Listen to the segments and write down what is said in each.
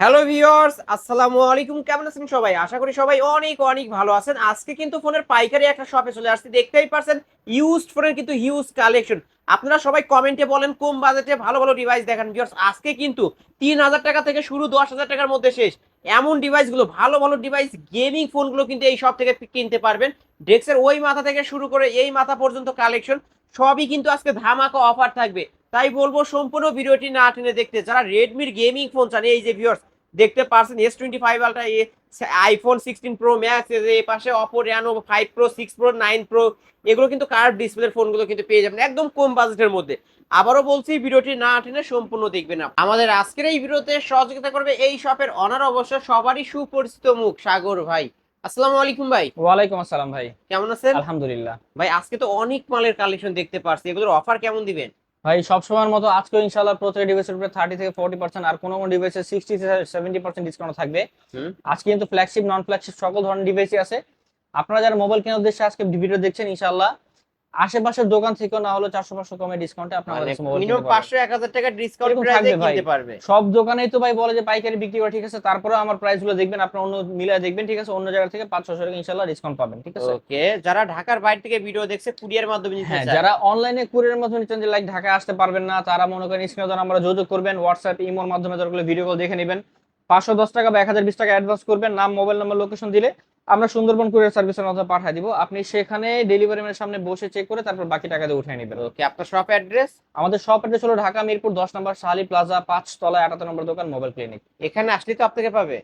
Hello viewers আসসালামু আলাইকুম কেমন আছেন সবাই? আশা করি সবাই অনেক অনেক ভালো আছেন। আজকে কিন্তু ফোনের পাইকারি একটা শপে চলে আসছি। দেখতেই পারছেন ইউজড ফোনের কিন্তু হিউজ কালেকশন আপনারা সবাই কমেন্টে বলেন কম বাজেটে ভালো ভালো ডিভাইস দেখান। ভিওর্স আজকে কিন্তু তিন হাজার টাকা থেকে শুরু দশ হাজার টাকার মধ্যে শেষ। এমন ডিভাইসগুলো ভালো ভালো ডিভাইস গেমিং ফোনগুলো কিন্তু এই শপ থেকে কিনতে পারবেন। ডেক্সের ওই মাথা থেকে শুরু করে এই মাথা পর্যন্ত কালেকশন সবই কিন্তু আজকে ধামাকা অফার থাকবে। তাই বলব সম্পূর্ণ ভিডিওটি না টেনে দেখতে যারা রেডমির গেমিং ফোন চান, এই যে ভিউয়ার্স দেখতে পারছেন এস টোয়েন্টি ফাইভ আলট্রা এ আইফোন সিক্সটিন প্রো ম্যাক্স এ পাশে Oppo Reno five pro six pro nine pro এগুলো কিন্তু কার্ভ ডিসপ্লের ফোনগুলো কিন্তু পেয়ে যাবেন একদম কম বাজেটের মধ্যে। আবারও বলছি, ভিডিওটি না টেনে সম্পূর্ণ দেখবেন না আমাদের আজকের এই ভিডিওতে সহযোগিতা করবে এই শপের অনার অবশ্য সবারই সুপরিচিত মুখ, সাগর ভাই। আসসালামু আলাইকুম ভাই। ওয়ালাইকুম আসসালাম ভাই। কেমন আছেন? আলহামদুলিল্লাহ। ভাই আজকে তো অনেক মালের কালেকশন দেখতে পারছি। এগুলোর অফার কেমন দিবেন? ভাই সব সময়ের মতো আজকে ইনশাআল্লাহ প্রত্যেক ডিভাইসের উপরে থার্টি থেকে ফোর্টি পার্সেন্ট আর কোনো কোনো ডিভাইসে সিক্সটি সেভেন্টি পার্সেন্ট ডিসকাউন্ট থাকবে। আজকে কিন্তু ফ্ল্যাগশিপ নন ফ্ল্যাগশিপ সকল ধরনের ডিভাইসই আছে। আপনারা যারা মোবাইল কেনার উদ্দেশ্যে আজকে ভিডিও দেখছেন ইনশাআল্লাহ আশেপাশের দোকান থেকে না হলো চারশো পাঁচশো কমে ডিসকাউন্টে আপনারা মানে মিনিমাম পাঁচশো এক হাজার টাকা ডিসকাউন্ট প্রাইসে কিনতে পারবে। সব দোকানেই তো ভাই বলে যে পাইকারি বিক্রি করে ঠিক আছে তারপরেও আমার প্রাইসগুলো দেখবেন আপনার অন্য মিলায় দেখবেন ঠিক আছে? অন্য জায়গা থেকে পাঁচ ছশো টাকা ইনশাআল্লাহ ডিসকাউন্ট পাবেন ঠিক আছে? ওকে যারা ঢাকার বাইরে থেকে ভিডিও দেখছে কুরিয়ার মাধ্যমে নিতে হ্যাঁ চায়। যারা অনলাইনে কুরিয়ার মাধ্যমে নিচ্ছেন যে লাইক ঢাকায় আসতে পারবেন না তারা মনে করেন স্ক্রিনে আমরা যোগাযোগ করবেন হোয়াটসঅ্যাপ ইমোর মাধ্যমে দরকার ভিডিও কল দেখে নেবেন। পাঁচশো দশ টাকা বা এক হাজার বিশ টাকা অ্যাডভান্স করবেন নাম মোবাইল নাম্বার লোকেশন দিলে আমরা সুন্দরবন কুরিয়ার সার্ভিসের মাধ্যমে পাঠিয়ে দিব। আপনি সেখানে ডেলিভারি ম্যানের সামনে বসে চেক করে তারপর বাকি টাকা দিয়ে উঠিয়ে নেবেন। ওকে আপনার শপ অ্যাড্রেস আমাদের শপ অ্যাড্রেস হলো ঢাকা মিরপুর দশ নম্বর শাহালি প্লাজা পাঁচ তলায় আটাত্তর নম্বর দোকান মোবাইল ক্লিনিক এখানে আসলে তো আপনাকে পাবে।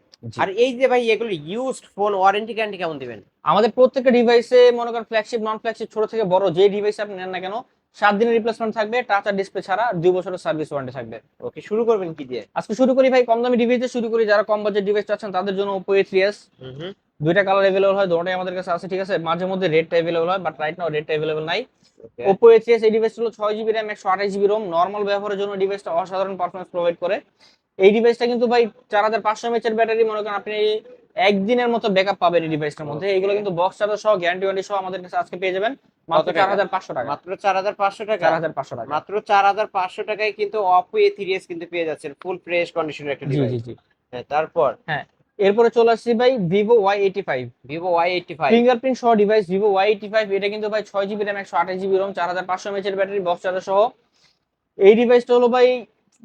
আর এই যে ভাই এগুলো ইউজড ফোন ওয়ারেন্টি গ্যারান্টি কেমন দিবেন? আমাদের প্রত্যেকটা ডিভাইসে মনে করেন ফ্ল্যাগশিপ নন ফ্ল্যাগশিপ ছোট থেকে বড় যে ডিভাইস আপনি নেন না কেন সাত দিনের রিপ্লেসমেন্ট থাকবে টাচ আর ডিসপ্লে ছাড়া দুই বছরের সার্ভিস ওয়ারেন্টি থাকবে। ওকে শুরু করবেন কি দিয়ে? আজকে শুরু করি ভাই কম দামি ডিভাইসে শুরু করি। যারা কম বাজেট ডিভাইস চাচ্ছেন তাদের জন্য ওপো এ থ্রি এস দুইটা কালার অ্যাভেলেবল হয় দুটোই আমাদের কাছে আছে ঠিক আছে? মাঝে মধ্যে রেডটা অ্যাভেলেবল হয় বাট রাইট নাও রেডটা অ্যাভেলেবল নাই। ওপো এ থ্রি এস এই ডিভাইস হলো ছয় জিবি র্যাম একশো আঠাশ জিবি রোম নর্মাল ব্যবহারের জন্য ডিভাইসটা অসাধারণ পারফরমেন্স প্রোভাইড করে। এই ডিভাইসটা কিন্তু ভাই চার হাজার পাঁচশো এমএচের ব্যাটারি মনে করেন আপনি একদিনের মতো ব্যাকআপ পাবেন এই ডিভাইসটার মধ্যে। এগুলো কিন্তু বক্স চার্জার সহ গ্যারান্টি ওয়ারেন্টি সহ আমাদের কাছে আজকে পেয়ে যাবেন। মাত্র কত টাকা? চার হাজার পাঁচশো টাকা। মাত্র চার হাজার পাঁচশো টাকা? চার হাজার পাঁচশো টাকা। মাত্র চার হাজার পাঁচশো টাকায় কিন্তু অপো এ থ্রি এস কিন্তু পেয়ে যাচ্ছেন ফুল ফ্রেশ কন্ডিশনের একটা জি জি ডিভাইস জি। তারপর? এরপরে চলে আসছি ভাই Vivo Y eighty five Vivo Y eighty five fingerprint সহ device Vivo Y eighty five এটা কিন্তু ভাই ছয় জিবি র্যাম একশো আঠাশ জিবি রোম চার হাজার পাঁচশো এমএচের ব্যাটারি বক্স চার্জার সহ। এই ডিভাইসটা হলো ভাই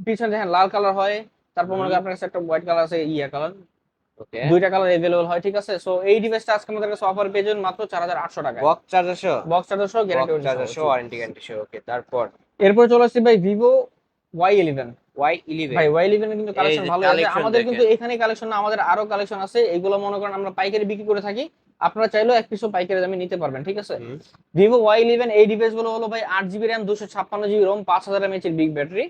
পিছনে দেখেন লাল কালার হয় তারপর মনে করেন আপনার কাছে একটা হোয়াইট কালার আছে ইয়া কালার দুইটা কালার অ্যাভেলেবল হয় ঠিক আছে? সো এই ডিভাইসটা আজকে আমাদের কাছে অফার পেয়ে যাবেন মাত্র চার হাজার আটশো টাকা বক্স চার্জার সহ বক্স চার্জার সহ গ্যারান্টি চার্জার সহ ওয়ারেন্টি গ্যারান্টি সহ ওকে তারপর? এরপরে চলে আসছি ভাই ভিভো ওয়াই ইলেভেন ভাই ওয়াই ইলেভেন কিন্তু কালেকশন ভালো আছে আমাদের কিন্তু এখানে কালেকশন না আমাদের আরও কালেকশন আছে। এগুলো মনে করেন আমরা পাইকারি বিক্রি করে থাকি। আপনারা চাইলেও এক পিসও পাইকারি দামে নিতে পারবেন ঠিক আছে? ভিভো ওয়াই ইলেভেন এই ডিভাইসগুলো হলো ভাই আট জিবি র্যাম দুশো ছাপ্পান্ন জিবি রোম পাঁচ হাজার এমএচ এর বিগ ব্যাটারি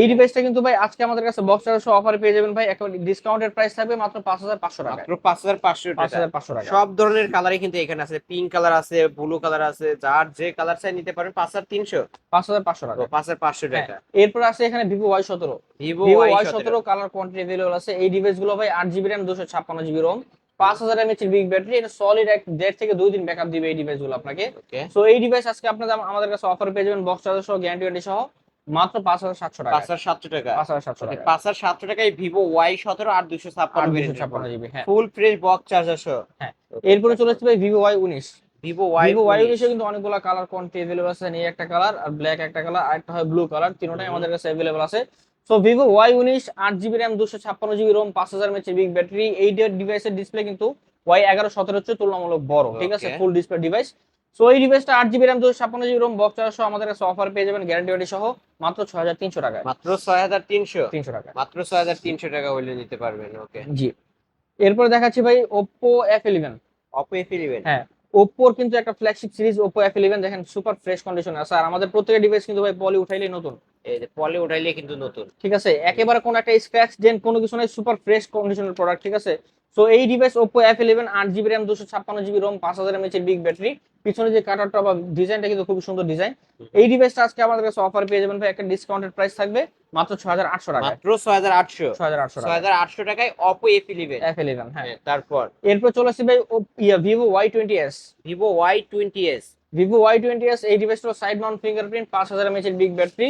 এই ডিভাইসটা কিন্তু ভাই আজকে আমাদের কাছে বক্স চার্জার অফার পেয়ে যাবেন ভাই। একটা ডিসকাউন্টের প্রাইস থাকবে মাত্র পাঁচ হাজার পাঁচশো টাকা মাত্র পাঁচ হাজার পাঁচশো পাঁচ টাকা হাজার পাঁচশো টাকা। সব ধরনের কালারই কিন্তু এখানে আছে। পিঙ্ক কালার আছে ব্লু কালার আছে যার যে কালার চাই নিতে পারেন পাঁচ হাজার তিনশো। পাঁচ হাজার পাঁচশো টাকা। পাঁচ হাজার পাঁচশো টাকা। এরপর আছে এখানে ভিভো ওয়াই সতেরো। ভিভো ওয়াই সতেরো। কালার কোয়ান্টিটি অ্যাভেলেবল আছে। এই ডিভাইসগুলো ভাই আট জিবি র্যাম দুশো ছাপ্পান্ন জিবি রোম পাঁচ হাজার এমএচ এর বিগ ব্যাটারি এটা সলিড এক দেড় থেকে দুই দিন ব্যাকআপ দিবে এই ডিভাইসগুলো আপনাকে। সো এই ডিভাইস আজকে আপনাদের আমাদের কাছে অফার পেয়ে যাবেন। বক্স চার্জার সহ গ্যারান্টি সহ। মাত্র পাঁচ হাজার সাতশো টাকা। পাঁচ হাজার সাতশো টাকা। পাঁচ হাজার সাতশো টাকা। পাঁচ হাজার সাতশো টাকায় ভিভো ওয়াই সতেরো আর দুশো ছাপ্পান্ন ছাপ্পান্ন জিবি হ্যাঁ। ফুল ফ্রেশ বক্স চার্জার সহ হ্যাঁ। এরপরে চলে আসছে ভাই ভিভো ওয়াই উনিশ। ভিভো ওয়াই ভিভো ওয়াই উনিশে কিন্তু অনেকগুলো কালার কোয়ান্টিটি অ্যাভেলেবল আছে। এই একটা কালার আর ব্ল্যাক একটা কালার আর একটা হয় ব্লু কালার তিনটাই আমাদের কাছে অ্যাভেলেবল আছে। সো ভিভো ওয়াই উনিশ আট জিবি র্যাম দুশো ছাপ্পান্ন জিবি রোম পাঁচ হাজার এমএচ বিগ ব্যাটারি এই ডিভাইসের ডিসপ্লে কিন্তু ওয়াই এগারো সতেরো হচ্ছে তুলনামূলক বড় ঠিক আছে? ফুল ডিসপ্লে ডিভাইস সো এই ডিভাইসটা আট জিবি র্যাম দুশো ছাপ্পান্ন জিবি রোম বক্স সহ আমাদের কাছে অফার পেয়ে যাবেন গ্যারান্টি ওয়ারেন্টি সহ মাত্র ছয় হাজার তিনশো টাকায়। মাত্র ছয় হাজার তিনশো? তিনশো টাকা মাত্র ছয় হাজার তিনশো টাকা হইলে নিতে পারবেন ওকে জি। এরপরে দেখাচ্ছি ভাই Oppo F eleven Oppo F eleven হ্যাঁ ওপ্পোর কিন্তু একটা flagship series Oppo F eleven দেখেন সুপার ফ্রেশ কন্ডিশন আছে। আর আমাদের প্রত্যেকটা ডিভাইস কিন্তু ভাই পলি উঠাইলেই নতুন। এই যে পলে উঠাইলে কিন্তু নতুন। ঠিক আছে? একেবারে কোনো একটা স্ক্র্যাচ ডেন্ট কোনো কিছু নাই সুপার ফ্রেশ কন্ডিশনের প্রোডাক্ট ঠিক আছে? সো এই ডিভাইস ওপ্পো এফ ইলেভেন আট জিবি র্যাম দুশো ছাপ্পান্ন জিবি রোম পাঁচ হাজার এমএচ এর বিগ ব্যাটারি পিছনে যে কাটারটা বা ডিজাইনটা কিন্তু খুব সুন্দর ডিজাইন এই ডিভাইসটা আজকে আমাদের কাছে অফার পেয়ে যাবেন ভাই একটা ডিসকাউন্টেড প্রাইস থাকবে মাত্র ছ হাজার আটশো টাকা মাত্র ছয় হাজার আটশো। ছ হাজার আটশো ছয় হাজার আটশো টাকায় Oppo F eleven F eleven হ্যাঁ। তারপর। এরপর চলে আসছে ভাই yeah Vivo Y twenty S Vivo Y twenty S Vivo Y twenty S এই ডিভাইসটা সাইড মাউন্ট ফিঙ্গারপ্রিন্ট পাঁচ হাজার এমএচ এর বিগ ব্যাটারি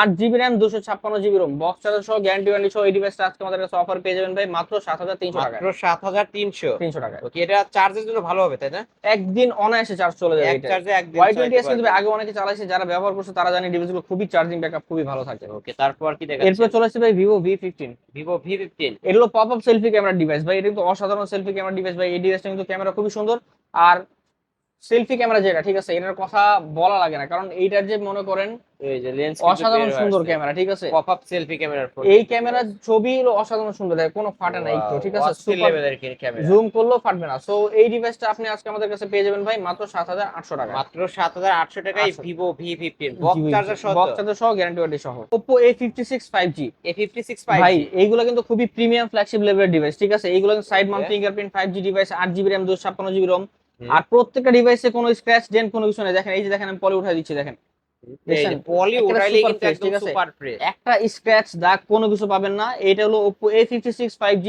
আট জিবি র্যাম দুশো ছাপ্পান্ন জিবি রোম। বক্স চার্জার সহ গ্যারান্টি ওয়ারেন্টি সহ এই ডিভাইসটা আজকে আমাদের কাছে অফার পেয়ে যাবেন ভাই মাত্র সাত হাজার তিনশো টাকা মাত্র সাত হাজার তিনশো। তিনশো টাকা ওকে এটা চার্জের জন্য ভালো হবে তাই না? একদিন অনায়াসে চার্জ চলে যাবে এক চার্জে একদিন ওয়াই টোয়েন্টি এস কিন্তু আগে অনেকে চালাইছে যারা ব্যবহার করছে তারা জানে ডিভাইসগুলো খুবই চার্জিং ব্যাকআপ খুবই ভালো থাকে। ওকে তারপর কি এরপর দেখাচ্ছেন চলে আসছে ভাই Vivo V fifteen Vivo V fifteen এগুলো pop up selfie camera device ভাই এটা কিন্তু অসাধারণ সেলফি ক্যামেরা ডিভাইস ভাই এই ডিভাইসটা কিন্তু ক্যামেরা খুবই সুন্দর। আর সেলফি ক্যামেরা যেটা ঠিক আছে? এটার কথা বলা লাগে না। কারণ এইটার যে মনে করেন লেন্স অসাধারণ সুন্দর ক্যামেরা ঠিক আছে? পপ আপ সেলফি ক্যামেরার এই ক্যামেরার ছবি অসাধারণ সুন্দর দেয় কোনো ফাটে না একটু ঠিক আছে? জুম করলেও ফাটবে না। সো এই ডিভাইসটা আপনি আজকে আমাদের কাছে পেয়ে যাবেন ভাই মাত্র সাত হাজার আটশো টাকা। মাত্র সাত হাজার আটশো টাকায়। Vivo V fifteen box charger সহ বক্স চার্জার সহ গ্যারান্টি ওয়ারেন্টি সহ। Oppo A56 5G A fifty six ভাই ফাইভ এইগুলো কিন্তু খুবই প্রিমিয়াম ফ্ল্যাগশিপ লেভেলের ডিভাইস ঠিক আছে? এইগুলো side mount. Fingerprint 5G device 8GB RAM 256GB ROM। আর প্রত্যেকটা ডিভাইসে কোনো স্ক্র্যাচ ডেন্ট কোনো কিছু নেই। দেখেন এই যে দেখেন আমি পলি উঠাই দিচ্ছি দেখেন। পলি উঠাইলে কিন্তু একদম সুপার ফ্রেশ একটা স্ক্র্যাচ দাগ কোনো কিছু পাবেন না। এটা হলো Oppo A56 5G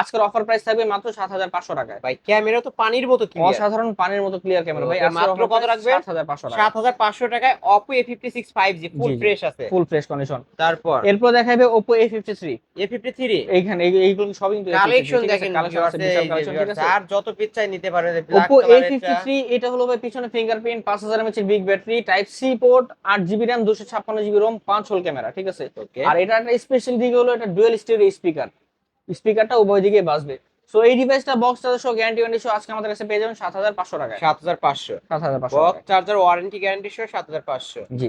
আজকের অফার প্রাইস থাকবে মাত্র 7500 টাকায়। ভাই ক্যামেরা তো পানির মতো ক্লিয়ার অসাধারণ পানির মতো ক্লিয়ার ক্যামেরা ভাই মাত্র কত রাখবেন? 7500 টাকা সাত হাজার পাঁচশো টাকায় Oppo A fifty six five G full. Fresh আছে। ফুল ফ্রেশ কন্ডিশন তারপর? এরপর দেখাবে Oppo A53 A fifty three এইখানে এইগুলো সবই কিন্তু কালেকশন দেখেন কালেকশন আছে বিশাল কালেকশন ঠিক আছে? আর যত পিস চাই নিতে পারবে Oppo A53 এটা হলো ভাই পিছনে ফিঙ্গারপ্রিন্ট 5000 mAh এর big battery type C port আট GB RAM 8GB RAM 256GB ROM 5 hole camera ঠিক আছে? আর এটা একটা স্পেশাল দিক হলো এটা ডুয়াল স্টেরিও স্পিকার স্পিকারটা উভয় দিকে বাজবে। সো এই ডিভাইসটা বক্স চার্জার সহ গ্যারান্টি ওয়ারেন্টি সহ আজকে আমাদের কাছে পেয়ে যাবেন 7500 টাকায়। সাত হাজার পাঁচশো। 7500 বক্স টাকায়। চার্জার ওয়ারেন্টি গ্যারান্টি সহ সাত হাজার পাঁচশো। জি।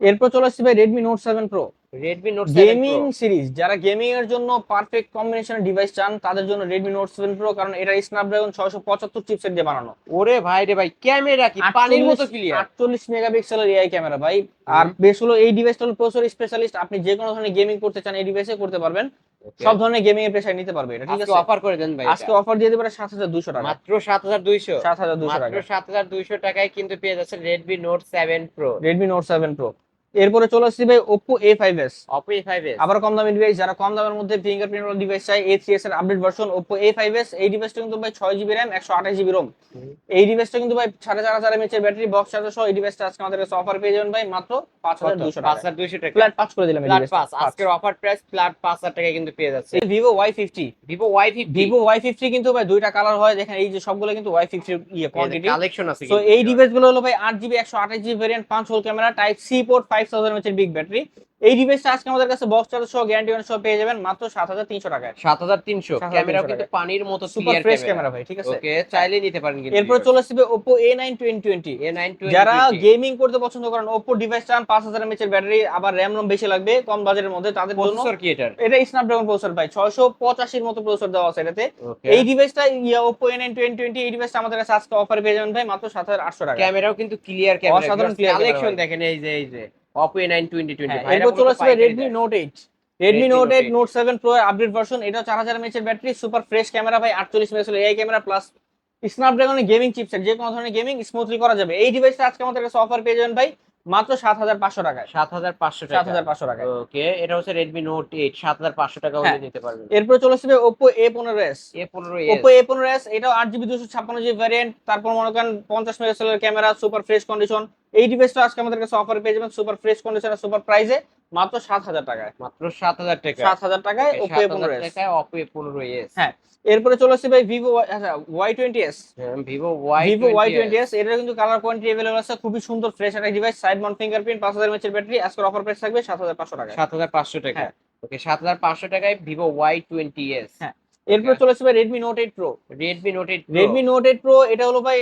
এরপর চলে আসছে ভাই Redmi Note 7 Pro Redmi Note gaming series যারা গেমিং এর জন্য পারফেক্ট কম্বিনেশন ডিভাইস চান তাদের জন্য Redmi Note 7 Pro কারণ এটা স্ন্যাপড্রাগন 675 চিপসেট দিয়ে বানানো। ওরে ভাই রে ভাই ক্যামেরা কি? পানির মতো ক্লিয়ার আটচল্লিশ মেগাপিক্সেলের এআই ক্যামেরা ভাই। আর বেশ হলো এই ডিভাইসটা হলো প্রসেসর স্পেশালিস্ট আপনি যে কোনো ধরনের গেমিং করতে চান এই ডিভাইসে করতে পারবেন। সব ধরনের গেমিং এর প্রেসার নিতে পারবে এটা ঠিক আছে? অফার করে দেন ভাই আজকে অফার দিয়ে দেবে সাত হাজার দুশো টাকা। মাত্র সাত হাজার দুইশো। সাত হাজার দুশো মাত্র টাকা। সাত হাজার দুইশো টাকায় কিন্তু পেয়ে যাচ্ছে Redmi Note seven pro Redmi Note seven pro এরপরে চলে আসছি ভাই Oppo A five S Oppo A five S আবার কম দামি ডিভাইস যারা কম দামের মধ্যে ফিঙ্গারপ্রিন্ট ডিভাইস চাই এ থ্রি এস এর update version Oppo A five S এই ডিভাইসটা কিন্তু ভাই ছয় জিবি র্যাম একশো আঠাশ জিবি রোম এই ডিভাইসটা কিন্তু ভাই সাড়ে চার হাজার এমএচ এর ব্যাটারি বক্স চার্জার সহ এই ডিভাইসটা আজকে আমাদের কাছে অফার পেয়ে যাবেন ভাই মাত্র পাঁচ হাজার দুশো পাঁচ টাকা। হাজার দুইশো টাকা। ফ্ল্যাট পাঁচ করে দিলাম এই ডিভাইসটা পাস আজকের অফার প্রাইস ফ্ল্যাট পাঁচ হাজার টাকায় কিন্তু পেয়ে যাচ্ছে। Vivo Y fifty Vivo Y fifty Vivo Y fifty কিন্তু ভাই দুইটা কালার হয় দেখেন এই যে সবগুলো কিন্তু ওয়াই ফিফটির ইয়ে কোয়ান্টিটি কালেকশন আছে তো এই ডিভাইসগুলো হলো ভাই আট জিবি একশো আঠাশ জিবি ভেরিয়েন্ট পাঁচ hole camera type C port five thousand এর বিগ ব্যাটারি এই ডিভাইসটা আজকে আমাদের কাছে বক্স চার্জার সহ গ্যারান্টি সহ পেয়ে যাবেন মাত্র সাত হাজার তিনশো টাকায়। সাত হাজার তিনশো। 7,300 ক্যামেরাও কিন্তু পানির মতো সুপার ফ্রেশ ক্যামেরা ভাই ঠিক আছে? ওকে চাইলে নিতে পারেন কিন্তু এরপর চলে আসবে টোয়েন্টি এ নাইন যারা গেমিং করতে পছন্দ করেন ওপো ডিভাইস চান পাঁচ হাজার এমএচ এর ব্যাটারি আবার র্যাম রম বেশি লাগবে কম বাজেটের মধ্যে তাদের জন্য প্রসেসর কি এটার? এটা স্ন্যাপড্রাগন প্রসেসর ভাই ছয়শো পঁচাশির মতো প্রসেসর দেওয়া আছে এটাতে। এই ডিভাইসটা yeah Oppo A nine twenty twenty এই ডিভাইসটা আমাদের কাছে আজকে অফার পেয়ে যাবেন ভাই মাত্র সাত হাজার আটশো টাকা ক্যামেরাও কিন্তু ক্লিয়ার ক্যামেরা অসাধারণ camera কালেকশন দেখেন এই যে এই যে নাইন চলে আসবে Redmi Note eight Redmi Note eight Note seven pro update version এটা এর ব্যাটারি সুপার ফ্রেশ ক্যামেরা ভাই আটচল্লিশ মেগাপিক্সেল এআই ক্যামেরা প্লাস স্ন্যাপড্রাগনের গেমিং চিপসেট যে কোনো ধরনের গেমিং স্মুথলি করা যাবে। এই ডিভাইসটা আজকে আমাদের কাছে অফার পেয়ে যাবেন ভাই মাত্র সাত হাজার পাঁচশো টাকায়। সাত হাজার পাঁচশো সাত হাজার পাঁচশো টাকায়। ওকে এটা হচ্ছে রেডমি নোট এইট সাত হাজার পাঁচশো টাকা হলে হ্যাঁ। নিতে পারবেন। এরপর চলে আসবে ওপো এ পনেরো এস এ পনেরো ওপো এ পনেরো এস এটাও আট জিবি দুশো ছাপ্পান্ন জিবি ভ্যারিয়েন্ট তারপর মনে করেন পঞ্চাশ মেগাপিক্সেলের ক্যামেরা সুপার ফ্রেশ কন্ডিশন এই ডিভাইসটা আজকে আমাদের কাছে অফার পেয়ে যাবেন সুপার ফ্রেশ কন্ডিশন সুপার প্রাইসে মাত্র সাত হাজার টাকায়। মাত্র সাত হাজার টাকা সাত হাজার টাকায় ওপো এ পনেরো টাকায় অপো এ পনেরো এস হ্যাঁ এরপরে চলে আসছে ভাই Vivo Y twenty S Vivo Y Vivo Y twenty S এটা কিন্তু কালার কোয়ান্টিটি অ্যাভেলেবল আছে খুবই সুন্দর ফ্রেশ একটা ডিভাইস সাইড মাউন্ট ফিঙ্গারপ্রিন্ট পাঁচ হাজার এমএচ ব্যাটারি আজকের অফার প্রাইস থাকবে সাত হাজার পাঁচশো টাকা সাত হাজার পাঁচশো টাকা হ্যাঁ। ওকে সাত হাজার পাঁচশো টাকায় ভিভো ওয়াই টোয়েন্টি এস হ্যাঁ। এরপরে চলে আসছে ভাই Redmi Note eight pro Redmi Note eight Redmi Note eight pro এটা হলো ভাই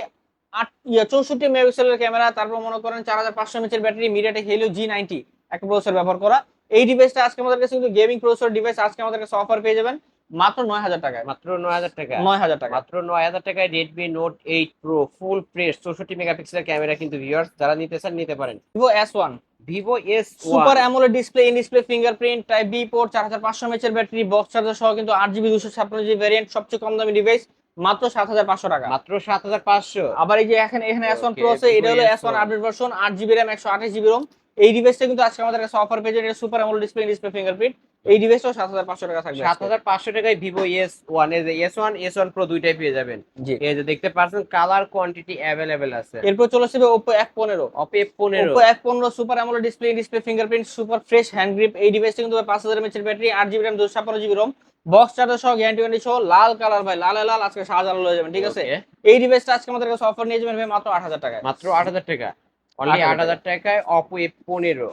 আট ইয়া চৌষট্টি মেগাপিক্সেলের ক্যামেরা তারপর মনে করেন চার হাজার পাঁচশো এমএচ এর battery MediaTek Helio G ninety একটা প্রসেসর ব্যবহার করা। এই ডিভাইসটা আজকে আমাদের কাছে কিন্তু গেমিং প্রসেসর ডিভাইস আজকে আমাদের কাছে অফার পেয়ে যাবেন মাত্র নয় হাজার টাকায়। মাত্র নয় হাজার টাকা নয় হাজার টাকা মাত্র নয় হাজার টাকায় Redmi Note eight pro full fresh চৌষট্টি মেগাপিক্সেলের ক্যামেরা কিন্তু ভিউয়ার্স যারা নিতে চান নিতে পারেন। Vivo S one Vivo S super AMOLED display in display fingerprint type B port চার হাজার পাঁচশো এমএচ এর ব্যাটারি বক্স চার্জার সহ কিন্তু আট জিবি দুশো ছাপ্পান্ন জিবি ভ্যারিয়েন্ট সবচেয়ে কম দামি ডিভাইস মাত্র সাত হাজার পাঁচশো টাকা। মাত্র সাত হাজার পাঁচশো। আবার এই যে এখানে এখানে এস ওয়ান প্রো আছে এটা হলো S one S1 update version আট জিবি র্যাম একশো আঠাশ জিবি রোম এই ডিভাইসটা কিন্তু আজকে আমাদের কাছে অফার পেয়ে যাবে super AMOLED display display fingerprint এই ডিভাইসটাও সাত হাজার পাঁচশো টাকা থাকবে সাত। হাজার পাঁচশো টাকায় Vivo S one S one S one pro দুইটাই পেয়ে যাবেন। জি। এই যে দেখতে পাচ্ছেন কালার কোয়ান্টিটি অ্যাভেলেবেল আছে। এরপর চলে আসবে ওপো এক পনেরো। অপে পনেরো। ওপো এক পনেরো super AMOLED display display fingerprint super fresh hand grip এই ডিভাইসটা কিন্তু পাঁচ হাজার এমএচের ব্যাটারি আট জিবি র্যাম দুশো ছাপ্পান্ন জিবি রোম বক্স চার্জার সহ গ্যারান্টি ওয়ারেন্টি সহ লাল কালার ভাই লাল লাল আজকে শাহজালাল হয়ে যাবেন ঠিক আছে? এই ডিভাইসটা আজকে আমাদের কাছে অফার নিয়ে যাবেন ভাই মাত্র আট হাজার টাকায়। মাত্র আট হাজার টাকা। অনলি 8,000 আট হাজার টাকায় অপো এ পনেরো।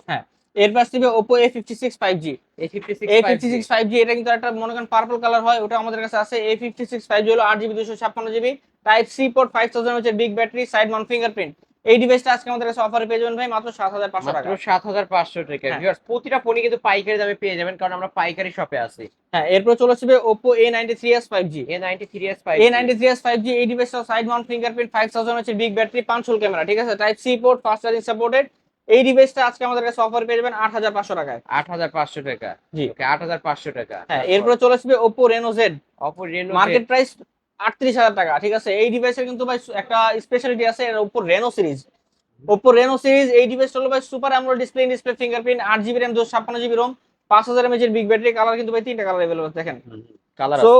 এর আসবে Oppo A fifty six five G এই fifty A fifty six five G এটা কিন্তু একটা মনে করেন পার্পল কালার হয় ওটা আমাদের কাছে আছে। A fifty six five G হলো আট জিবি দুশো ছাপ্পান্ন GB type C port five thousand হচ্ছে big battery side mount fingerprint এই ডিভাইসটা আজকে আমাদের কাছে অফারে পেয়ে যাবেন ভাই মাত্র সাত হাজার পাঁচশো টাকা মাত্র সাত হাজার পাঁচশো টাকা। হ্যাঁ। Viewers, প্রতিটা ফোনই কিন্তু পাইকারি দামে পেয়ে যাবেন কারণ আমরা পাইকারি শপে আছি। হ্যাঁ এরপর চলে আসবে five A ninety three S five G এই ডিভাইসটা side mount fingerprint five thousand হচ্ছে বিগ ব্যাটারি পাঁচশোল ক্যামেরা ঠিক আছে? Type C port fast charging supported এই ডিভাইসটা আজকে আমাদের কাছে অফার পেয়ে যাবেন আট হাজার পাঁচশো টাকায়। আট হাজার পাঁচশো টাকা। জি। ওকে আট হাজার পাঁচশো টাকা। হ্যাঁ এরপর চলে আসবে Oppo Reno Z Oppo Reno market price আটত্রিশ হাজার টাকা ঠিক আছে? এই ডিভাইসের কিন্তু ভাই একটা স্পেশালিটি আছে এর Oppo Reno series Oppo Reno series এই ডিভাইসটা হলো ভাই super AMOLED display display fingerprint আট জিবি র্যাম দুশো ছাপ্পান্ন জিবি রোম পাঁচ হাজার এমএচের বিগ ব্যাটারি কালার কিন্তু ভাই তিনটা কালার অ্যাভেলেবল দেখেন। কালার সো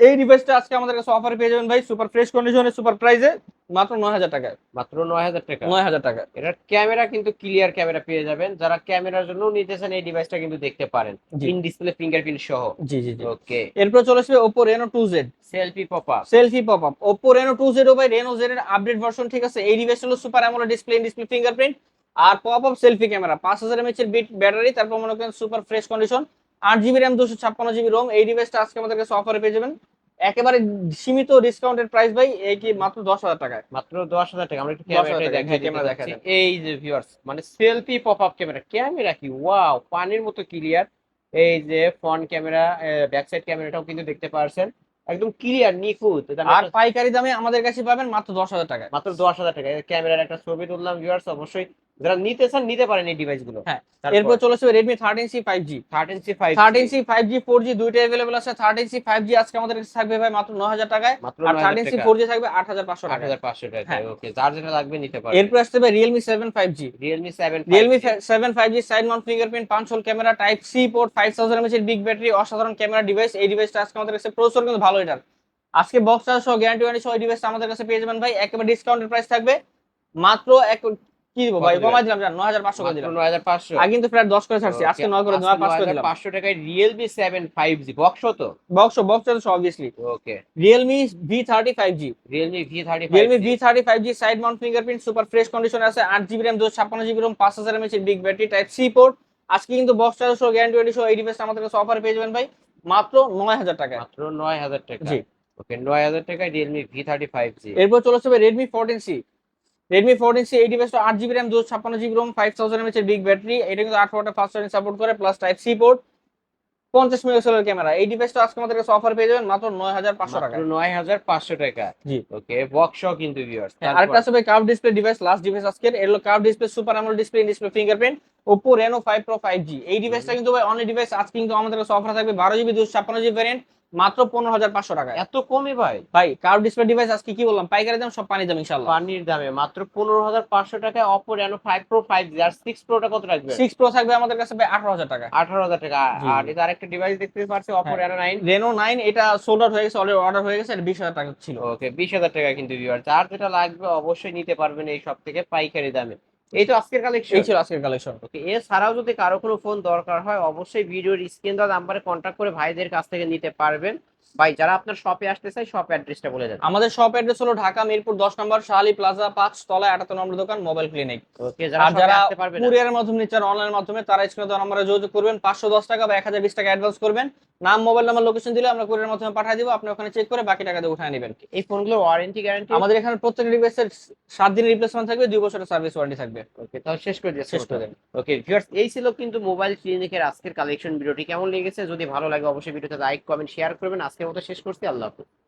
এই ডিভাইসটা আজকে আমাদের কাছে অফারে পেয়ে যাবেন ভাই সুপার ফ্রেশ কন্ডিশনে সুপার প্রাইসে মাত্র নয় হাজার টাকায় মাত্র নয় হাজার টাকা? নয় হাজার টাকা। এটার ক্যামেরা কিন্তু ক্লিয়ার ক্যামেরা পেয়ে যাবেন। যারা ক্যামেরার জন্য নিতেছেন এই ডিভাইসটা কিন্তু দেখতে পারেন। ইন ডিসপ্লে ফিঙ্গারপ্রিন্ট সহ। জি জি জি। ওকে এরপর চলে আসবে Oppo Reno two Z selfie pop up selfie pop up Oppo Reno two Z ও ভাই রেনো জেড এর আপডেট ভার্সন ঠিক আছে? এই ডিভাইস হলো super AMOLED display display fingerprint আর পপ আপ সেলফি ক্যামেরা পাঁচ হাজার এমএচ এর বিট ব্যাটারি তারপর মনে করেন সুপার ফ্রেশ কন্ডিশন আট জিবি র্যাম দুশো ছাপ্পান্ন জিবি রোম এই ডিভাইসটা আজকে আমাদের কাছে অফারে পেয়ে যাবেন। একেবারে সীমিত ডিসকাউন্টের প্রাইস ভাই এই কি মাত্র দশ হাজার টাকায়? মাত্র দশ হাজার টাকা আমরা একটু 10,000 ক্যামেরাটা দেখাই ক্যামেরা। দেখাই এই যে ভিউয়ার্স মানে selfie pop up camera camera কি? ওয়াও পানির মতো ক্লিয়ার এই যে ফ্রন্ট ক্যামেরা ব্যাক সাইড ক্যামেরাটাও কিন্তু দেখতে পারছেন। একদম ক্লিয়ার নিখুঁত। আর পাইকারি দামে আমাদের কাছে পাবেন মাত্র দশ হাজার টাকায়। মাত্র দশ হাজার টাকা ক্যামেরার একটা ছবি তুললাম ভিউয়ার্স অবশ্যই যারা নিতে চান নিতে পারেন এই ডিভাইসগুলো। হ্যাঁ, এরপর চলে আসবে Redmi thirteen C five G thirteen C five thirteen C five G four G দুইটা অ্যাভেলেবল আছে। থার্টিন সি ফাইভ জি আজকে আমাদের কাছে থাকবে ভাই মাত্র ন হাজার টাকায় আর নয় থার্টিন হাজার সি টাকা। ফোর জি থাকবে আট হাজার পাঁচশো আট টাকা হাজার পাঁচশো টাকা। ওকে যার যেটা লাগবে নিতে পারবেন এরপর seven five G Realme seven Realme seven five G side mount fingerprint পাঁচ hole camera type C port five thousand mAh এর বিগ ব্যাটারি অসাধারণ ক্যামেরা ডিভাইস এই ডিভাইসটা আজকে আমাদের কাছে প্রসেসর কিন্তু ভালো এটার আজকে বক্স চার্জ সহ গ্যারান্টি ওয়ারেন্টি সহ এই ডিভাইসটা আমাদের কাছে পেয়ে যাবেন ভাই। একেবারে ডিসকাউন্টের প্রাইস থাকবে। মাত্র এক কি দিব ভাই? কমাই দিলাম জান নয় হাজার পাঁচশো করে দিলাম। নয় হাজার পাঁচশো। আগে কিন্তু প্রায় দশ করে ছাড়ছি আজকে নয় করে নয় পাঁচ করে দিলাম। পাঁচশো টাকায় Realme seven five G box তো? Box box charge obviously okay Realme V thirty Realme V thirty five G side mount fingerprint super fresh condition আছে আট জিবি র্যাম দুশো ছাপ্পান্ন জিবি রোম পাঁচ হাজার mAh big battery type C port আজকে কিন্তু box charge সহ guarantee warranty সহ এই ডিভাইসটা আমাদের কাছে অফার পেয়ে যাবেন ভাই মাত্র নয় হাজার টাকা মাত্র নয় হাজার টাকা জি। ওকে নয় হাজার টাকায় Realme V thirty five G এরপর চলে আসবে Redmi fourteen C Redmi fourteen C এই ডিভাইসটা আট জিবি র্যাম দুশো ছাপ্পান্ন GB ROM five thousand mAh big battery এটা কিন্তু আট ওয়াটের ফাস্ট চার্জিং সাপোর্ট করে প্লাস টাইপ সি পোর্ট পঞ্চাশ মেগাপিক্সেলের ক্যামেরা এই ডিভাইসটা আজকে আমাদের কাছে অফার পেয়ে যাবেন মাত্র নয় হাজার পাঁচশো টাকা নয় হাজার পাঁচশো টাকা। জি। ওকে বক্স কিন্তু ভিউয়ার্স আরেকটা আছে curve display device last device আজকের এর curve display super AMOLED display display fingerprint Oppo Reno 5 Pro 5G এই ডিভাইসটা কিন্তু ভাই অনলি ডিভাইস আজকে কিন্তু আমাদের কাছে অফার থাকবে বারো জিবি দুশো ছাপ্পান্ন জিবি ভ্যারিয়েন্ট মাত্র পনেরো হাজার পাঁচশো টাকা এত কমে ভাই? ভাই কার্ভ ডিসপ্লে ডিভাইস আজকে কি বললাম? পাইকারি দাম সব পানি দাম ইনশাল্লাহ পানির দামে মাত্র পনেরো হাজার পাঁচশো টাকায় Oppo Reno five pro five G আর সিক্স প্রোটা কত রাখবে? সিক্স প্রো থাকবে আমাদের কাছে ভাই আঠারো হাজার টাকা। আঠারো হাজার টাকা। আর এটা আরেকটা ডিভাইস দেখতে পারছি Oppo. Reno nine Reno nine এটা সোল্ড আউট হয়ে গেছে অলরেডি অর্ডার হয়ে গেছে বিশ হাজার টাকা ছিল। ওকে বিশ হাজার টাকা কিন্তু ভিউয়ার যার যেটা লাগবে অবশ্যই নিতে পারবেন এই সব থেকে পাইকারি দামে। এই তো আজকের কালেকশন এই ছিল আজকের কালেকশন ওকে এছাড়াও যদি কারও কোনো ফোন দরকার হয় অবশ্যই ভিডিওর স্ক্রিন দেওয়া নাম্বারে কন্ট্যাক্ট করে ভাইদের কাছ থেকে নিতে পারবেন। ভাই যারা আপনার শপে আসতে চাই শপ অ্যাড্রেসটা বলে দেন। আমাদের শপ অ্যাড্রেস হলো ঢাকা মিরপুর দশ নম্বর শাহালি প্লাজা পাঁচ তলায় আটাত্তর নম্বর দোকান মোবাইল ক্লিনিক ওকে যারা যারা কুরিয়ারের মাধ্যমে নিচ্ছেন অনলাইনের মাধ্যমে তারা স্ক্রিনে দেওয়া নম্বরে যোগাযোগ করবেন পাঁচশো দশ টাকা বা এক হাজার বিশ টাকা অ্যাডভান্স করবেন। নাম মোবাইল নাম্বার লোকেশন দিলে আমরা কুরিয়ারের মাধ্যমে পাঠিয়ে দিব আপনি ওখানে চেক করে বাকি টাকা দিয়ে উঠায় নেবেন। এই ফোনগুলোর ওয়ারেন্টি গ্যারান্টি আমাদের এখানে প্রত্যেকটা ডিভাইসের সাত দিনের রিপ্লেসমেন্ট থাকবে দুই বছরের সার্ভিস ওয়ারেন্টি থাকবে। ওকে তাহলে শেষ করে দিয়ে শেষ করে দেন ওকে ভিউয়ার্স এই ছিল কিন্তু মোবাইল ক্লিনিকের আজকের কালেকশন ভিডিওটি কেমন লেগেছে যদি ভালো লাগে অবশ্যই ভিডিওতে লাইক কমেন্ট শেয়ার করবেন। আজকের মতো শেষ করছি। আল্লাহ হাফেজ।